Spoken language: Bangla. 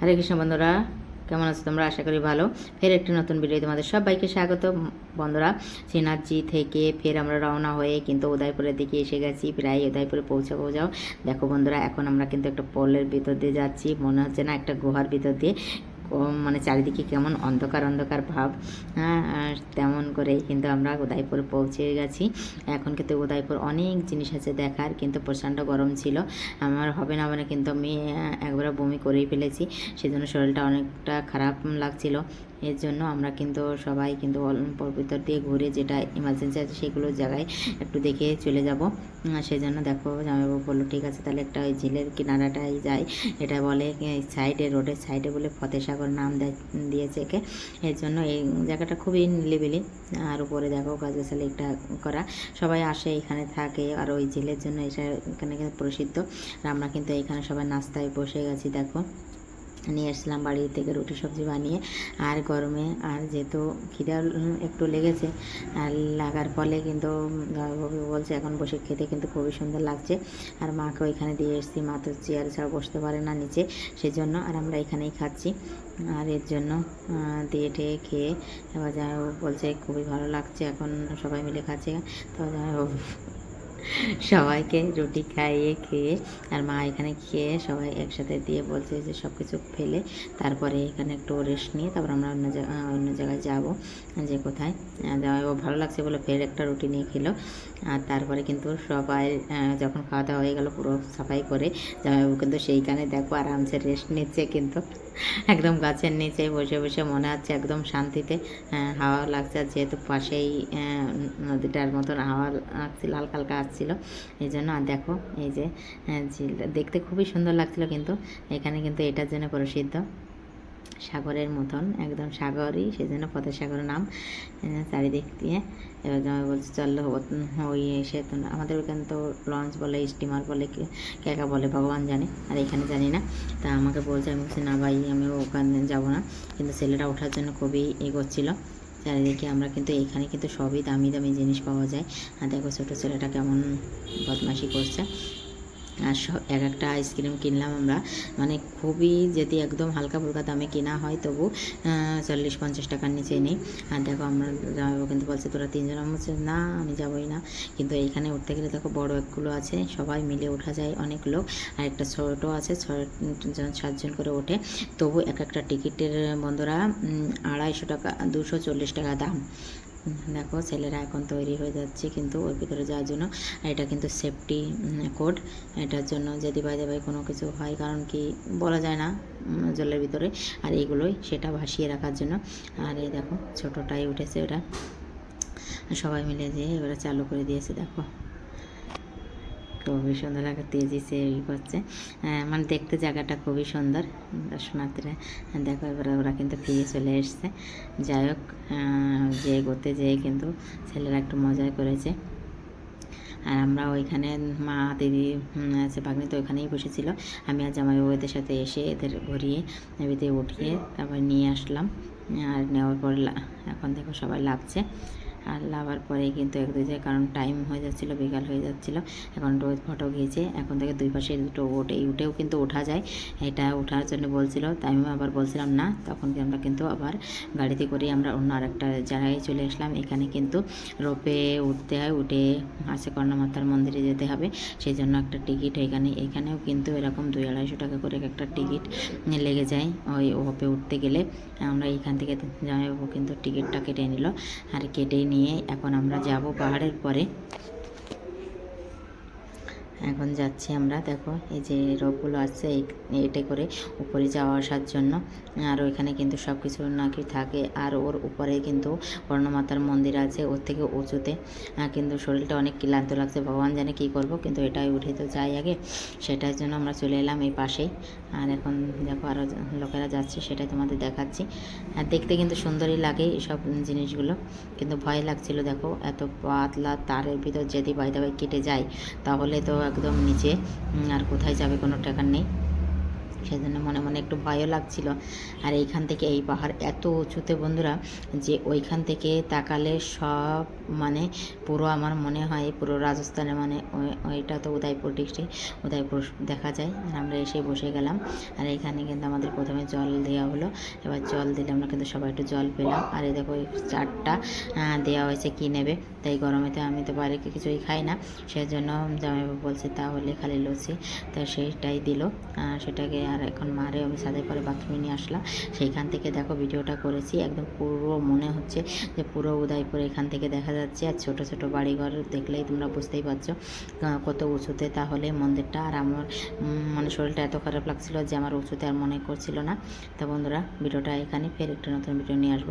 হরে কৃষ্ণ বন্ধুরা, কেমন আছো তোমরা? আশা করি ভালো। ফের একটি নতুন ভিডিও তোমাদের সবাইকে স্বাগত। বন্ধুরা শ্রীনাথজি থেকে ফের আমরা রওনা হয়ে কিন্তু উদয়পুরের দিকে এসে গেছি। প্রায় উদয়পুরে পৌঁছাবো পৌঁছাও দেখো বন্ধুরা, এখন আমরা কিন্তু একটা পলের ভিতর দিয়ে যাচ্ছি। মনে হচ্ছে না একটা গুহার ভিতর দিয়ে মানে চারিদিকে কেমন অন্ধকার অন্ধকার ভাব। হ্যাঁ তেমন করে কিন্তু আমরা উদয়পুর পৌঁছে গেছি। এখন কিন্তু উদয়পুর অনেক জিনিস আছে দেখার, কিন্তু প্রচণ্ড গরম ছিল। আমার হবে না হবে না কিন্তু আমি একবার বমি করেই ফেলেছি। সেজন্য শরীরটা অনেকটা খারাপ লাগছিল। এর জন্য আমরা কিন্তু সবাই কিন্তু ভিতর দিয়ে ঘুরে যেটা ইমার্জেন্সি আছে সেগুলো জায়গায় একটু দেখে চলে যাব। সেই জন্য দেখো জামাইবাবু বলল, ঠিক আছে, তাহলে একটা ওই ঝিলের কিনারাটাই যাই। এটা বলে সাইডে, রোডের সাইডে বলে ফতেসাগর নাম দেয়- দিয়েছে একে। এর জন্য এই জায়গাটা খুবই নিলিবিলি আর উপরে দেখো গাছগাছালি একটা করা। সবাই আসে, এখানে থাকে। আর ওই জেলের জন্য এটা এখানে প্রসিদ্ধ। আর আমরা কিন্তু এখানে সবাই নাস্তায় বসে গেছি, দেখো। নিয়ে আসলাম বাড়ি থেকে রুটি সবজি বানিয়ে। আর গরমে আর যেহেতু খিদা একটু লেগেছে, আর লাগার ফলে কিন্তু বাবু বলছে এখন বসে খেতে কিন্তু খুবই সুন্দর লাগছে। আর মাকে ওইখানে দিয়ে এসেছি, মা তো চেয়ার ছাড়া বসতে পারে না নিচে, সেজন্য আর আমরা এখানেই খাচ্ছি। আর এর জন্য দিয়ে টেয়ে খেয়ে, এবার জামাইবাবু বলছে খুবই ভালো লাগছে, এখন সবাই মিলে খাচ্ছে। তো সবাইকে রুটি খাইয়ে খেয়ে আর মা এখানে খেয়ে সবাই একসাথে দিয়ে বলছে যে সব কিছু ফেলে তারপরে এখানে একটু রেস্ট নিয়ে তারপর আমরা অন্য জায়গা অন্য জায়গায় যাব, যে কোথায়। জামাইবাবু ভালো লাগছে বলে ফের একটা রুটি নিয়ে খেলো। আর তারপরে কিন্তু সবাই যখন খাওয়া দাওয়া হয়ে গেল পুরো সাফাই করে জামাইবাবু কিন্তু সেইখানে দেখো আরামসে রেস্ট নিচ্ছে কিন্তু। একদম গাছের নিচে বসে বসে মনে হচ্ছে একদম শান্তিতে হাওয়া লাগছে যেহেতু পাশেই নদীটার মতন হাওয়া আসছিল হালকা হালকা আসছিল এই জন্য দেখো, এই যে দেখতে খুবই সুন্দর লাগছিল কিন্তু। এখানে কিন্তু এটার জন্য প্রসিদ্ধ সাগরের মতন, একদম সাগরই সেই জন্য পথের সাগর নাম চারিদিক দিয়ে। এবার জামাই বলছে, চলো ওই এসে আমাদের ওখানে তো লঞ্চ বলে, স্টিমার বলে কেকা বলে, ভগবান জানে, আর এখানে জানি না। তা আমাকে বলছে, আমি বলছি, না ভাই, আমি ওখানে যাব না। কিন্তু ছেলেটা ওঠার জন্য খুবই এগোচ্ছিল। চারিদিকে আমরা কিন্তু এখানে কিন্তু সবই দামি দামি জিনিস পাওয়া যায়। আর দেখো ছোটো ছেলেটা কেমন বদমাশি করছে। আর এক একটা আইসক্রিম কিনলাম আমরা। মানে খুবই যদি একদম হালকা ফুলকা দামে কেনা হয় তবু চল্লিশ পঞ্চাশ টাকার নিচে নেই। আর দেখো আমরা জামাইবাবু কিন্তু বলছে, তোরা তিনজন? বলছি, না, আমি যাবোই না। কিন্তু এইখানে উঠতে গেলে দেখো বড় একগুলো আছে, সবাই মিলে ওঠা যায় অনেক লোক। আর একটা ছোটো আছে ছজন সাতজন করে ওঠে। তবু এক একটা টিকিটের বন্ধুরা আড়াইশো টাকা, দুশো চল্লিশ টাকা দাম। দেখো, ছেলেরা এখন তৈরি হয়ে যাচ্ছে কিন্তু ওর ভিতরে যাওয়ার জন্য। এটা কিন্তু সেফটি কোড এটার জন্য যদি বাইরে বাই কোনো কিছু হয়, কারণ কি বলা যায় না জলের ভিতরে। আর এইগুলোই সেটা ভাসিয়ে রাখার জন্য। আর এই দেখো, ছোটোটাই উঠেছে ওটা। সবাই মিলে যেয়ে এবারে চালু করে দিয়েছে, দেখো। খুবই সুন্দর লাগে তেজি সে ই করছে মানে দেখতে জায়গাটা খুবই সুন্দর। দর্শনার্থীরা দেখো এবার ওরা কিন্তু ফিরে চলে এসছে। যাই হোক যে গোতে যেয়ে কিন্তু ছেলেরা একটু মজাই করেছে। আর আমরা ওইখানে, মা, দিদি আছে, ভাগ্নি তো ওইখানেই বসেছিল। আমি আর জামাইবাবু এদের সাথে এসে এদের ঘুরিয়ে এবিতে উঠিয়ে তারপর নিয়ে আসলাম। আর নেওয়ার পর এখন দেখো সবাই লাভছে আর লাভার পরে কিন্তু এক দুই জায়গায়, কারণ টাইম হয়ে যাচ্ছিল, বিকাল হয়ে যাচ্ছিল। এখন রোজ ফটো গিয়েছে। এখন থেকে দুই পাশে দুটো ওট এই উঠেও কিন্তু ওঠা যায়। এটা ওঠার জন্য বলছিল, তাই আমি আবার বলছিলাম, না, তখন আমরা কিন্তু আবার গাড়িতে করে আমরা অন্য আরেকটা জায়গায় চলে আসলাম। এখানে কিন্তু রোপে উঠতে হয়, উঠে আছে কর্ণমাতার মন্দিরে যেতে হবে। সেই জন্য একটা টিকিট এখানে, এখানেও কিন্তু এরকম দুই আড়াইশো টাকা করে একটা টিকিট লেগে যায় ওই রোপে উঠতে গেলে। আমরা এইখান থেকে জামাইবাবু কিন্তু টিকিটটা কেটে নিল। আর কেটেই নিয়ে এখন আমরা যাব পাহাড়ের পরে। এখন যাচ্ছি আমরা, দেখো, এই যে রোপগুলো আছে এটে করে উপরে যাওয়া আসার জন্য। আর ওইখানে কিন্তু সব কিছু নাকি থাকে। আর ওর উপরে কিন্তু কর্ণমাতার মন্দির আছে, ওর থেকে উঁচুতে। কিন্তু শরীরটা অনেক ক্লান্ত লাগছে, ভগবান জানে কী করব, কিন্তু এটাই উঠে তো যাই আগে। সেটার জন্য আমরা চলে এলাম এই পাশেই। আর এখন দেখো আরও লোকেরা যাচ্ছে, সেটাই তোমাদের দেখাচ্ছি। আর দেখতে কিন্তু সুন্দরই লাগে এসব জিনিসগুলো। কিন্তু ভয় লাগছিল, দেখো, এত পাতলা তারের ভিতর যদি বাইদা বাই কেটে যায়, তাহলে তো একদম নিচে আর কোথায় যাবে কোনো টাকার নেই। সেজন্য মনে মনে একটু ভয়ও লাগছিল। আর এইখান থেকে এই পাহাড় এত উঁচুতে বন্ধুরা যে ওইখান থেকে তাকালে সব মানে পুরো আমার মনে হয় পুরো রাজস্থানে মানে ওই- ওইটা তো উদয়পুর ডিস্ট্রিক্ট উদয়পুর দেখা যায়। আর আমরা এসে বসে গেলাম। আর এখানে কিন্তু আমাদের প্রথমে জল দেওয়া হলো। এবার জল দিলে আমরা কিন্তু সবাই একটু জল পেলাম। আর এই দেখো চারটা দেওয়া হয়েছে কি নেবে? তাই গরমে তো আমি তো বাইরে কিছুই খাই না। সেজন্য জামাইবাবু বলছে তাহলে খালি লুচি তো সেইটাই দিল। সেটাকে আর এখন মারে আমি সাদে করে বাথরুমে নিয়ে আসলাম। সেইখান থেকে দেখো ভিডিওটা করেছি, একদম পুরো মনে হচ্ছে যে পুরো উদয়পুর এখান থেকে দেখা যাচ্ছে। আর ছোটো, ছোট বাড়িঘর দেখলেই তোমরা বুঝতেই পারছ কত উঁচুতে তাহলে মন্দিরটা। আর আমার মানে শরীরটা এত খারাপ লাগছিল যে আমার উঁচুতে আর মনে করছিল না। তো বন্ধুরা, ভিডিওটা এখানে ফের একটা নতুন ভিডিও নিয়ে আসব।